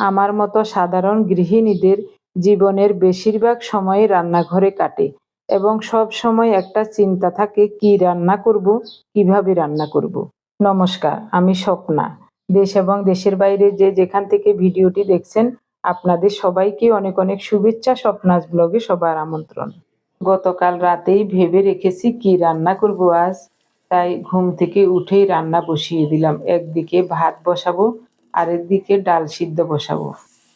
আমার মতো সাধারণ গৃহিণীদের জীবনের বেশিরভাগ সময় রান্নাঘরে কাটে এবং সব সময় একটা চিন্তা থাকে, কি রান্না করব, কীভাবে রান্না করব। নমস্কার, আমি স্বপ্না। দেশ এবং দেশের বাইরে যে যেখান থেকে ভিডিওটি দেখছেন, আপনাদের সবাইকে অনেক অনেক শুভেচ্ছা, স্বপ্নাস ব্লগে সবার আমন্ত্রণ। গতকাল রাতেই ভেবে রেখেছি কি রান্না করব আজ। তাই ঘুম থেকে উঠেই রান্না বসিয়ে দিলাম। একদিকে ভাত বসাবো আরেক দিকে ডাল সিদ্ধ বসাবো।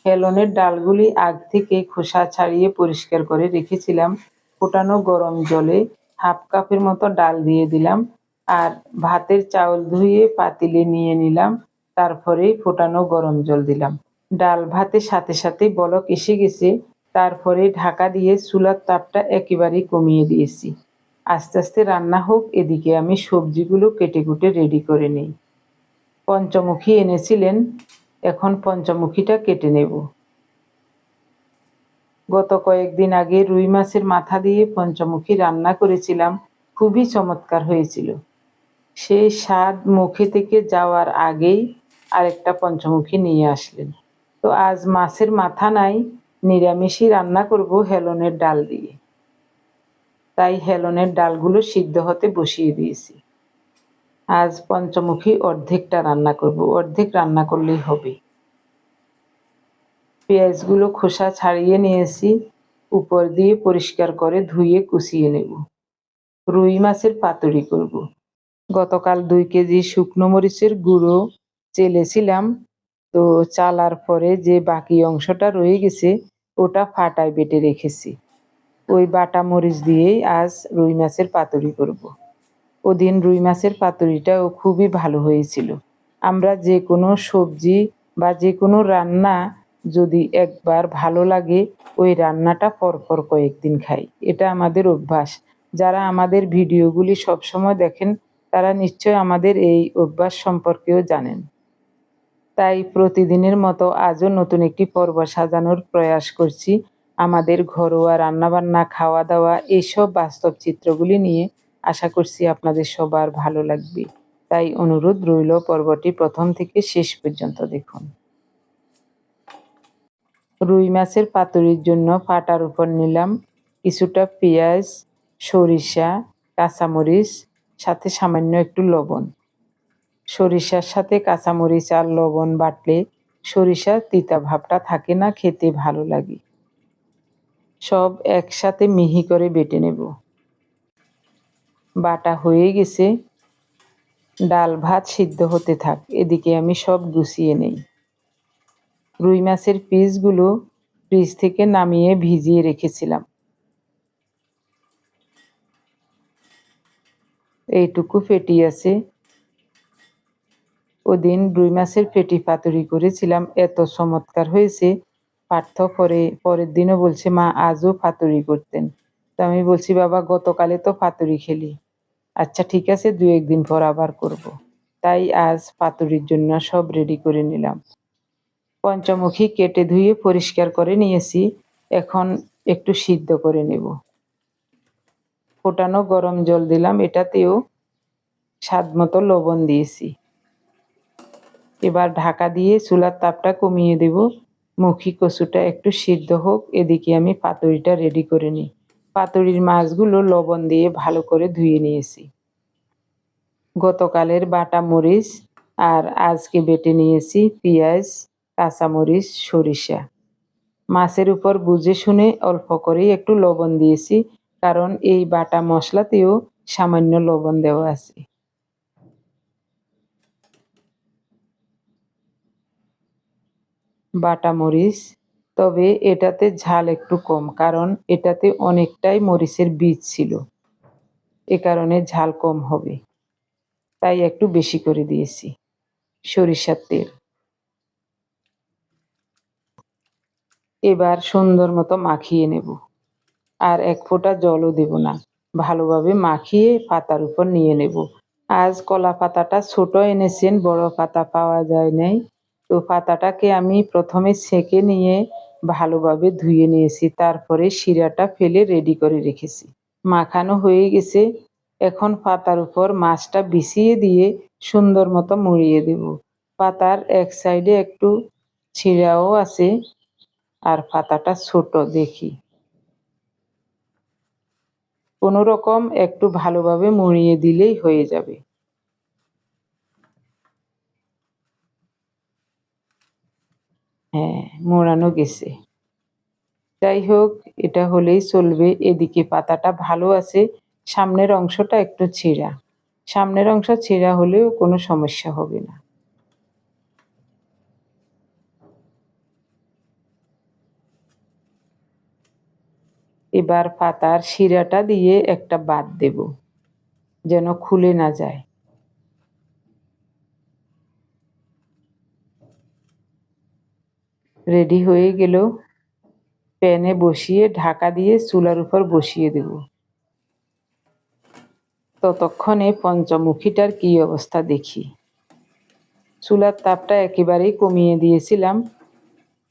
হেলনের ডালগুলি আগ থেকে খোসা ছাড়িয়ে পরিষ্কার করে রেখেছিলাম। ফোটানো গরম জলে হাফ কাপের মতো ডাল দিয়ে দিলাম আর ভাতের চাউল ধুয়ে পাতিলে নিয়ে নিলাম। তারপরে ফোটানো গরম জল দিলাম। ডাল ভাতের সাথে সাথে বলক এসে গেছে। তারপরে ঢাকা দিয়ে চুলার তাপটা একেবারেই কমিয়ে দিয়েছি। আস্তে আস্তে রান্না হোক, এদিকে আমি সবজিগুলো কেটে কুটে রেডি করে নিই। পঞ্চমুখী এনেছিলেন, এখন পঞ্চমুখীটা কেটে নেব। গত কয়েকদিন আগে রুই মাছের মাথা দিয়ে পঞ্চমুখী রান্না করেছিলাম, খুবই চমৎকার হয়েছিল। সেই স্বাদ মুখে থেকে যাওয়ার আগেই আরেকটা পঞ্চমুখী নিয়ে আসলেন। তো আজ মাছের মাথা নাই, নিরামিষই রান্না করব হেলনের ডাল দিয়ে। তাই হেলনের ডালগুলো সিদ্ধ হতে বসিয়ে দিয়েছি। আজ পঞ্চমুখী অর্ধেকটা রান্না করব। অর্ধেক রান্না করলেই হবে। পেঁয়াজগুলো খোসা ছাড়িয়ে নিয়েছি। উপর দিয়ে পরিষ্কার করে ধুয়ে কুচিয়ে নেব। রুই মাছের পাতুরি করব। গতকাল দুই কেজি শুকনো মরিচের গুঁড়ো চেলেছিলাম। তো চালার পরে যে বাকি অংশটা রয়ে গেছে, ওটা ফাটায় বেটে রেখেছি। ওই বাটা মরিচ দিয়েই আজ রুই মাছের পাতুরি করব। ওদিন রুই মাছের পাতুরিটাও খুবই ভালো হয়েছিল। আমরা যে কোনো সবজি বা যে কোনো রান্না যদি একবার ভালো লাগে, ওই রান্নাটা পরপর কয়েকদিন খাই। এটা আমাদের অভ্যাস। যারা আমাদের ভিডিওগুলি সবসময় দেখেন, তারা নিশ্চয় আমাদের এই অভ্যাস সম্পর্কেও জানেন। তাই প্রতিদিনের মতো আজও নতুন একটি পর্ব সাজানোর প্রয়াস করছি। আমাদের ঘরোয়া রান্নাবান্না, খাওয়া দাওয়া এইসব বাস্তব চিত্রগুলি নিয়ে আশা করছি আপনাদের সবার ভালো লাগবে। তাই অনুরোধ রইল পর্বটি প্রথম থেকে শেষ পর্যন্ত দেখুন। রুই মাছের পাতুরির জন্য পাটার উপর নিলাম কিছুটা পেঁয়াজ, সরিষা, কাঁচামরিচ, সাথে সামান্য একটু লবণ। সরিষার সাথে কাঁচামরিচ আর লবণ বাটলে সরিষার তিতা ভাবটা থাকে না, খেতে ভালো লাগে। সব একসাথে মিহি করে বেটে নেব। বাটা হয়ে গেছে। ডাল ভাত সিদ্ধ হতে থাক, এদিকে আমি সব গুছিয়ে নেই। রুই মাছের পিসগুলো ফ্রিজ থেকে নামিয়ে ভিজিয়ে রেখেছিলাম। এইটুকু ফেটি আছে। ওদিন রুই মাছের পেটি পাতুরি করেছিলাম, এত চমৎকার হয়েছে। পার্থ পরে, পরের দিনও বলছে, মা, আজও পাতুরি করতেন। তো আমি বলছি, বাবা, গতকালে তো পাতুরি খেলি। আচ্ছা ঠিক আছে দু একদিন পর আবার করব। তাই আজ পাতুরির জন্য সব রেডি করে নিলাম। পঞ্চমুখী কেটে ধুয়ে পরিষ্কার করে নিয়েছি। এখন একটু সিদ্ধ করে নেব। ফোটানো গরম জল দিলাম, এটাতেও স্বাদ মতো লবণ দিয়েছি। এবার ঢাকা দিয়ে চুলার তাপটা কমিয়ে দেব। মুখি কচুটা একটু সিদ্ধ হোক, এদিকে আমি পাতুরিটা রেডি করে নিই। পাতুরির মাছগুলো লবণ দিয়ে ভালো করে ধুয়ে নিয়েছি। গতকালের বাটা মরিচ আর আজকে বেটে নিয়েছি পেঁয়াজ, কাঁচামরিচ, সরিষা। মাছের উপর বুঝে শুনে অল্প করেই একটু লবণ দিয়েছি, কারণ এই বাটা মশলাতেও সামান্য লবণ দেওয়া আছে। বাটা মরিচ তবে এটাতে ঝাল একটু কম, কারণ এটাতে অনেকটাই মরিচের বীজ ছিল। এ কারণে ঝাল কম হবে। তাই একটু বেশি করে দিয়েছি, সরিষার তেল। এবার সুন্দর মতো মাখিয়ে নেব। আর এক ফোঁটা জলও দেব না, ভালোভাবে মাখিয়ে পাতার উপর নিয়ে নেব। আজ কলা পাতাটা ছোট এনেছেন, বড় পাতা পাওয়া যায় নাই। তো পাতাটাকে আমি প্রথমে সেঁকে নিয়ে ভালোভাবে ধুয়ে নিয়েছি। তারপরে শিরাটা ফেলে রেডি করে রেখেছি। মাখানো হয়ে গেছে। এখন পাতার উপর মাছটা বিছিয়ে দিয়ে সুন্দর মতো মুড়িয়ে দেব। পাতার এক সাইডে একটু ছিঁড়াও আছে আর পাতাটা ছোট দেখি। কোনো রকম একটু ভালোভাবে মুড়িয়ে দিলেই হয়ে যাবে। হ্যাঁ মোড়ানো গেছে। যাই হোক, এটা হলেই চলবে। এদিকে পাতাটা ভালো আছে, সামনের অংশটা একটু ছিঁড়া। সামনের অংশ ছিঁড়া হলেও কোনো সমস্যা হবে না। এবার পাতার শিরাটা দিয়ে একটা বাদ দেব, যেন খুলে না যায়। রেডি হয়ে গেল। প্যানে বসিয়ে ঢাকা দিয়ে চুলার উপর বসিয়ে দেব। ততক্ষণে পঞ্চমুখীটার কী অবস্থা দেখি। চুলার তাপটা একেবারেই কমিয়ে দিয়েছিলাম।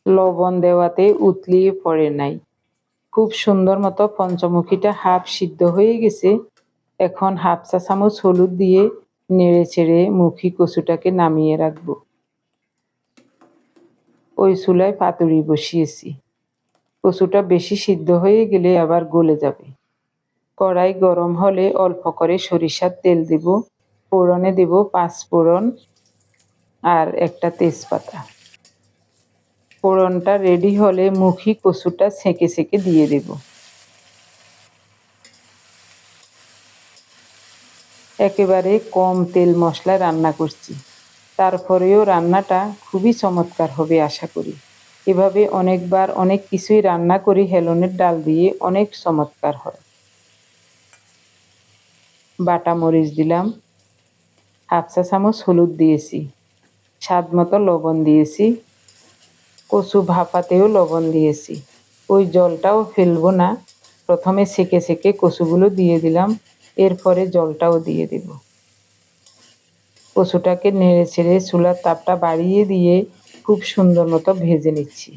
লবণ দেওয়াতে উতলিয়ে পড়ে নাই। খুব সুন্দর মতো পঞ্চমুখীটা হাফ সিদ্ধ হয়ে গেছে। এখন হাফ চা চামচ হলুদ দিয়ে নেড়ে চেড়ে মুখী কচুটাকে নামিয়ে রাখব। ওই চুলায় পাতুরি বসিয়েছি। কচুটা বেশি সিদ্ধ হয়ে গেলে আবার গলে যাবে। কড়াই গরম হলে অল্প করে সরিষার তেল দেব, ফোড়নে দেব পাঁচ ফোড়ন আর একটা তেজপাতা। ফোড়নটা রেডি হলে মুখি কচুটা ছেঁকে ছেঁকে দিয়ে দেব। একেবারে কম তেল মশলা রান্না করছি। তারপরেও রান্নাটা খুবই চমৎকার হবে আশা করি। এভাবে অনেকবার অনেক কিছুই রান্না করি হেলনের ডাল দিয়ে অনেক চমৎকার হয়। বাটা মরিচ দিলাম, হাফ চা চামচ হলুদ দিয়েছি, স্বাদ মতো লবণ দিয়েছি, কচু ভাপাতেও লবণ দিয়েছি। ওই জলটাও ফেলব না, প্রথমে সেকে সেকে কচুগুলো দিয়ে দিলাম, এরপরে জলটাও দিয়ে দেব। কচুটাকে নেড়ে ছেড়ে চুলার তাপটা বাড়িয়ে দিয়ে খুব সুন্দর মতো ভেজে নিচ্ছি।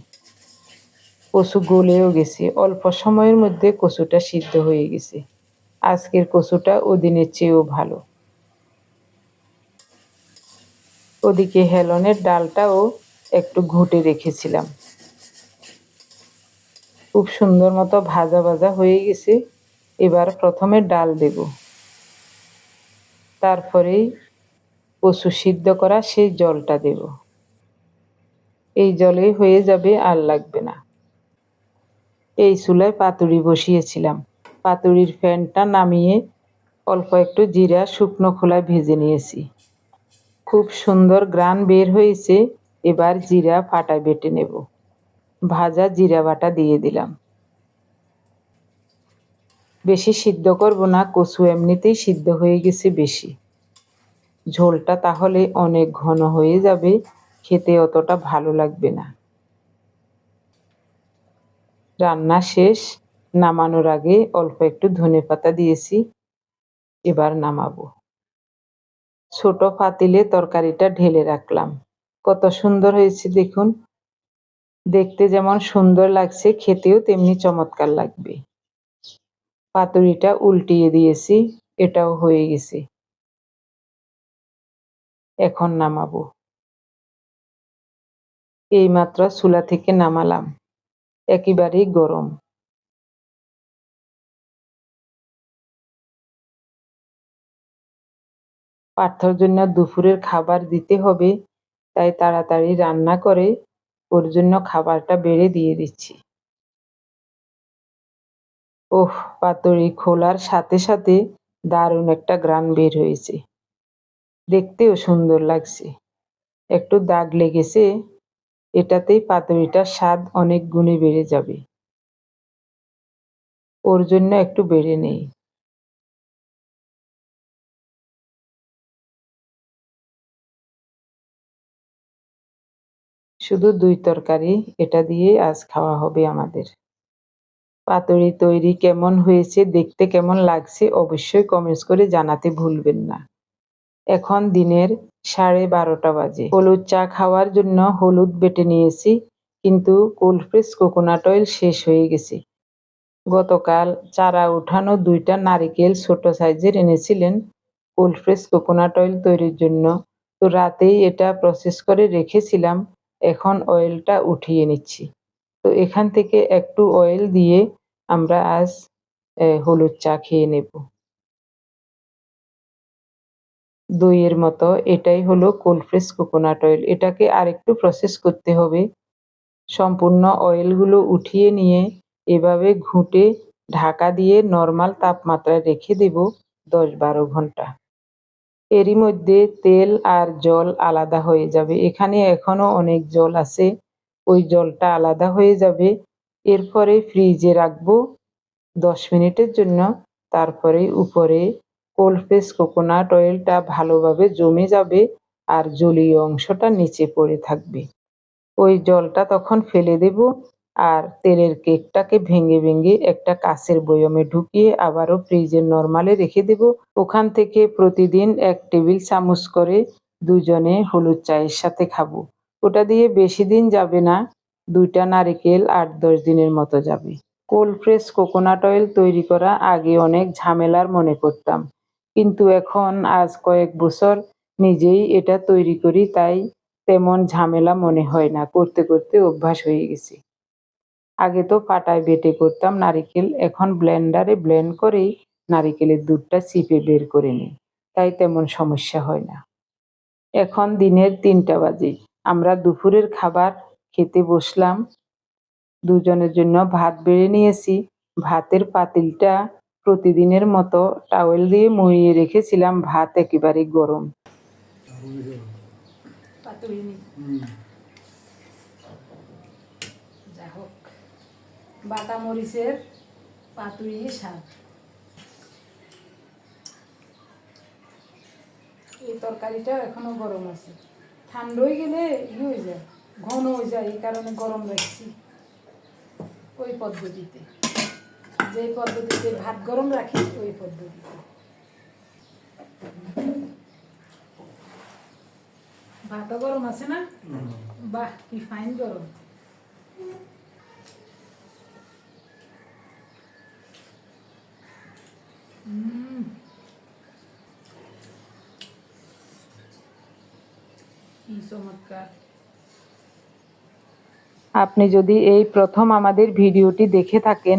কচু গলেও গেছে, অল্প সময়ের মধ্যে কচুটা সিদ্ধ হয়ে গেছে। আজকের কচুটা ওদিনের চেয়েও ভালো। ওদিকে হেলনের ডালটাও একটু ঘুটে রেখেছিলাম। খুব সুন্দর মতো ভাজা ভাজা হয়ে গেছে, এবার প্রথমে ডাল দেব। তারপরেই কচু সিদ্ধ করা সেই জলটা দেব। এই জলেই হয়ে যাবে আর লাগবে না। এই চুলায় পাতুরি বসিয়েছিলাম। পাতুরির ফ্যানটা নামিয়ে অল্প একটু জিরা শুকনো খোলায় ভেজে নিয়েছি। খুব সুন্দর গ্রান বের হয়েছে, এবার জিরা ফাটা বেটে নেব। ভাজা জিরা বাটা দিয়ে দিলাম। বেশি সিদ্ধ করব না, কচু এমনিতেই সিদ্ধ হয়ে গেছে বেশি। ঝোলটা তাহলে অনেক ঘন হয়ে যাবে, খেতে অতটা ভালো লাগবে না। রান্না শেষ, নামানোর আগে অল্প একটু ধনে পাতা দিয়েছি, এবার নামাবো। ছোট পাতিলে তরকারিটা ঢেলে রাখলাম। কত সুন্দর হয়েছে দেখুন। দেখতে যেমন সুন্দর লাগছে, খেতেও তেমনি চমৎকার লাগবে। পাতুরিটা উল্টিয়ে দিয়েছি, এটাও হয়ে গেছে। এখন নামাবো। এইমাত্র চুলা থেকে নামালাম। একেবারেই গরম। পার্থর জন্য দুপুরের খাবার দিতে হবে, তাই তাড়াতাড়ি রান্না করে ওর জন্য খাবারটা বেড়ে দিয়ে দিচ্ছি। ওহ, পাতুরি খোলার সাথে সাথে দারুণ একটা গ্রান বের হয়েছে। দেখতেও সুন্দর লাগছে। একটু দাগ লেগেছে, এটাতেই পাতুরিটার স্বাদ অনেক গুণে বেড়ে যাবে। ওর জন্য একটু বেড়ে নেই। শুধু দুই তরকারি, এটা দিয়ে আজ খাওয়া হবে আমাদের। পাতুরি তৈরি কেমন হয়েছে, দেখতে কেমন লাগছে, অবশ্যই কমেন্টস করে জানাতে ভুলবেন না। এখন দিনের সাড়ে বারোটা বাজে। হলুদ চা খাওয়ার জন্য হলুদ বেটে নিয়েছি, কিন্তু কোল্ড প্রেস কোকোনাট অয়েল শেষ হয়ে গেছে। গতকাল চারা উঠানো দুইটা নারিকেল ছোট সাইজের এনেছিলেন কোল্ড প্রেস কোকোনাট অয়েল তৈরির জন্য। তো রাতেই এটা প্রসেস করে রেখেছিলাম, এখন অয়েলটা উঠিয়ে নিচ্ছি। তো এখান থেকে একটু অয়েল দিয়ে আমরা আজ হলুদ চা খেয়ে নেব। দইয়ের মতো, এটাই হলো কোল্ড প্রেস কোকোনাট অয়েল এটাকে আরেকটু প্রসেস করতে হবে। সম্পূর্ণ অয়েলগুলো উঠিয়ে নিয়ে এভাবে ঘুঁটে ঢাকা দিয়ে নর্মাল তাপমাত্রায় রেখে দেব দশ বারো ঘণ্টা। এরই মধ্যে তেল আর জল আলাদা হয়ে যাবে। এখানে এখনও অনেক জল আছে। ওই জলটা আলাদা হয়ে যাবে। এরপরে ফ্রিজে রাখব দশ মিনিটের জন্য। তারপরে উপরে কোল্ড প্রেস কোকোনাট অয়েলটা ভালোভাবে জমে যাবে আর জলীয় অংশটা নিচে পড়ে থাকবে। ওই জলটা তখন ফেলে দেব আর তেলের কেকটাকে ভেঙে ভেঙে একটা কাঁচের বয়মে ঢুকিয়ে আবারও ফ্রিজের নর্মালে রেখে দেব। ওখান থেকে প্রতিদিন এক টেবিল চামচ করে দুজনে হলুদ চায়ের সাথে খাব। ওটা দিয়ে বেশি দিন যাবে না, দুইটা নারিকেল আট দশ দিনের মতো যাবে। কোল্ড প্রেস কোকোনাট অয়েল তৈরি করা আগে অনেক ঝামেলার মনে করতাম। কিন্তু এখন আজ কয়েক বছর নিজেই এটা তৈরি করি, তাই তেমন ঝামেলা মনে হয় না। করতে করতে অভ্যাস হয়ে গেছে। আগে তো পাটায় বেটে করতাম নারিকেল, এখন ব্লেন্ডারে ব্লেন্ড করেই নারিকেলের দুধটা চিপে বের করে নিই, তাই তেমন সমস্যা হয় না। এখন দিনের তিনটা বাজে। আমরা দুপুরের খাবার খেতে বসলাম, দুজনের জন্য ভাত বেড়ে নিয়েছি। ভাতের পাতিলটা প্রতিদিনের মতো টাওয়েল দিয়ে মুড়িয়ে রেখেছিলাম ভাত একেবারে গরম। বাটা মরিচের পাতুরি স্বাদ এই তরকারিটা এখনও গরম আছে। ঠান্ডা হয়ে গেলে ই হয়ে যায়, ঘন হয়ে যায়, এই কারণে গরম রাখছি ওই পদ্ধতিতে। যে পদ্ধতিতে ভাত গরম রাখি ওই পদ্ধতিতে। ভাত গরম আছে না? বাহ কি ফাইন গরম। উম। কি চমৎকার। আপনি যদি এই প্রথম আমাদের ভিডিওটি দেখে থাকেন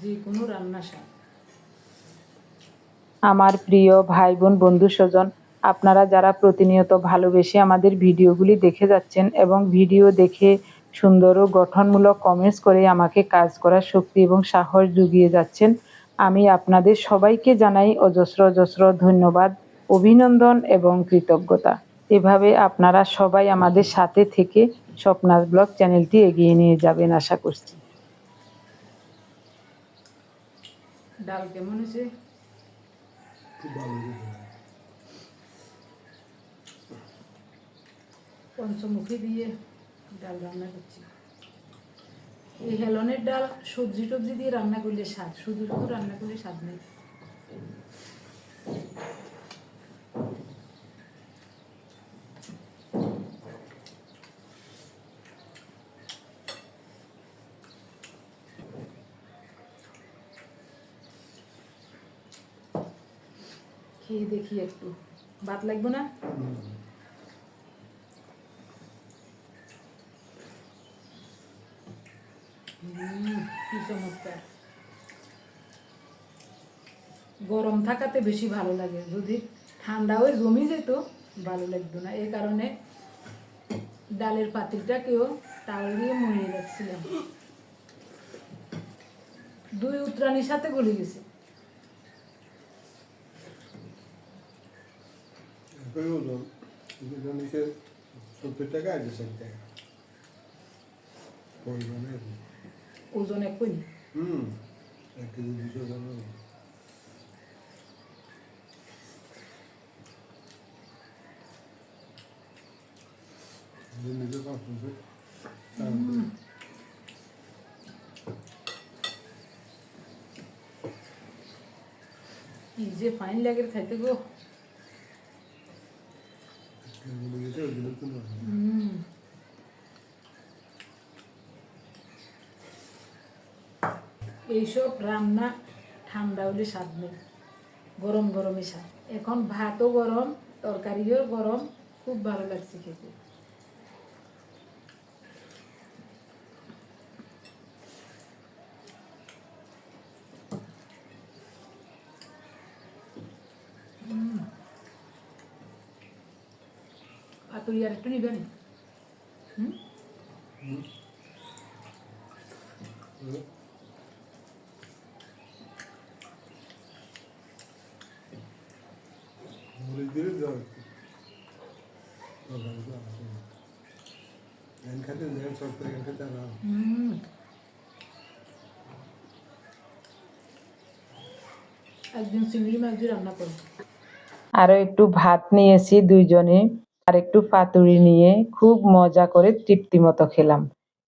যে কোনো রান্না আমার প্রিয় ভাই বোন বন্ধু স্বজন, আপনারা যারা প্রতিনিয়ত ভালোবেসে আমাদের ভিডিওগুলি দেখে যাচ্ছেন এবং ভিডিও দেখে সুন্দর ও গঠনমূলক কমেন্টস করে আমাকে কাজ করার শক্তি এবং সাহস জুগিয়ে যাচ্ছেন, আমি আপনাদের সবাইকে জানাই অজস্র অজস্র ধন্যবাদ, অভিনন্দন এবং কৃতজ্ঞতা। এভাবে আপনারা সবাই আমাদের সাথে থেকে স্বপ্নাস ব্লগ চ্যানেলটি এগিয়ে নিয়ে যাবেন, আশা করছি। ডাল কেমন হয়েছে? খুব ভালো পঞ্চমুখী দিয়ে ডাল রান্না করছি। এই হেলনের ডাল সবজি টবজি দিয়ে রান্না করলে স্বাদ শুধু শুধু রান্না করলে স্বাদ নেই। খেয়ে দেখি একটু। ভাত লাগবে না? গরম থাকাতে বেশি ভালো লাগে। যদি ঠান্ডা হয়ে জমি যেত, ভালো লাগতো না। এই কারণে ডালের পাতিলটাকেও টাওয়াল দিয়ে মুড়িয়ে রাখছিলাম। দুই উত্রানির সাথে গলে গেছে। Uyudum. Dedim ki sohbete geldi sen de. Koyma ne? Uzun ekun. Hmm. Herkesin güzel zamanı. Bizim bize kalkmışız. Hmm. ইজে ফাইন লাগে খাইতে গো এইসব রান্না ঠান্ডা হলে স্বাদ নেই। গরম গরমই স্বাদ। এখন ভাতও গরম, তরকারিও গরম, খুব ভালো লাগছে খেতে। পাতুরি আর একটু নিবেন? হুম দিলে দেওয়া হচ্ছে জ্ঞান খাতে জ্ঞান সব করে জ্ঞান খাতে আর হুম একদিন চিংড়ি মাছ দিয়ে রান্না করো। আরও একটু ভাত নিয়েছি দুইজনে আর একটু পাতুরি নিয়ে খুব মজা করে তৃপ্তি মতো খেলাম।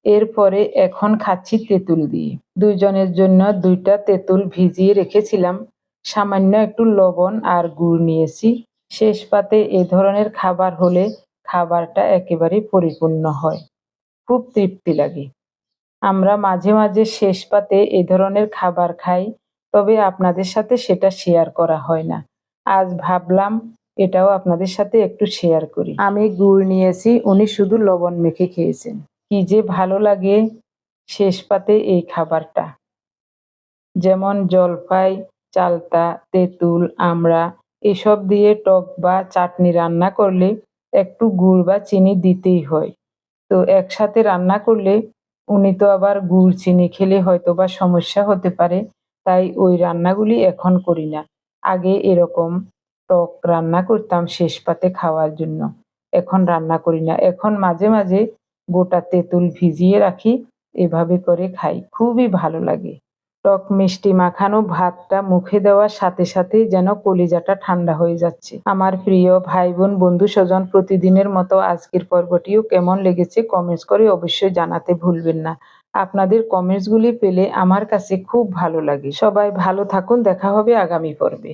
এরপরে এখন খাচ্ছি তেঁতুল দিয়ে। দুইজনের জন্য দুইটা তেঁতুল ভিজিয়ে রেখেছিলাম। সামান্য একটু লবণ আর গুড় নিয়েছি। শেষ পাতে এ ধরনের খাবার হলে খাবারটা একেবারে পরিপূর্ণ হয়। খুব তৃপ্তি লাগে। আমরা মাঝে মাঝে শেষ পাতে এ ধরনের খাবার খাই, তবে আপনাদের সাথে সেটা শেয়ার করা হয় না। আজ ভাবলাম এটাও আপনাদের সাথে একটু শেয়ার করি। আমি গুড় নিয়েছি, উনি শুধু লবণ মেখে খেয়েছেন। কি যে ভালো লাগে শেষ পাতে এই খাবারটা। যেমন জলপাই চালতা, তেঁতুল, আমড়া, এসব দিয়ে টক বা চাটনি রান্না করলে একটু গুড় বা চিনি দিতেই হয়। তো একসাথে রান্না করলে উনি তো আবার গুড়, চিনি খেলে হয়তো বা সমস্যা হতে পারে, তাই ওই রান্নাগুলি এখন করি না। আগে এরকম টক রান্না করতাম শেষ পাতে খাওয়ার জন্য। এখন রান্না করি না। এখন মাঝে মাঝে গোটা তেঁতুল ভিজিয়ে রাখি, এভাবে করে খাই। খুবই ভালো লাগে। টক মিষ্টি মাখানো ভাতটা মুখে দেওয়ার সাথে সাথেই যেন কলিজাটা ঠান্ডা হয়ে যাচ্ছে। আমার প্রিয় ভাই বোন বন্ধু স্বজন, প্রতিদিনের মতো আজকের পর্বটিও কেমন লেগেছে কমেন্টস করে অবশ্যই জানাতে ভুলবেন না। আপনাদের কমেন্টসগুলি পেলে আমার কাছে খুব ভালো লাগে। সবাই ভালো থাকুন, দেখা হবে আগামী পর্বে।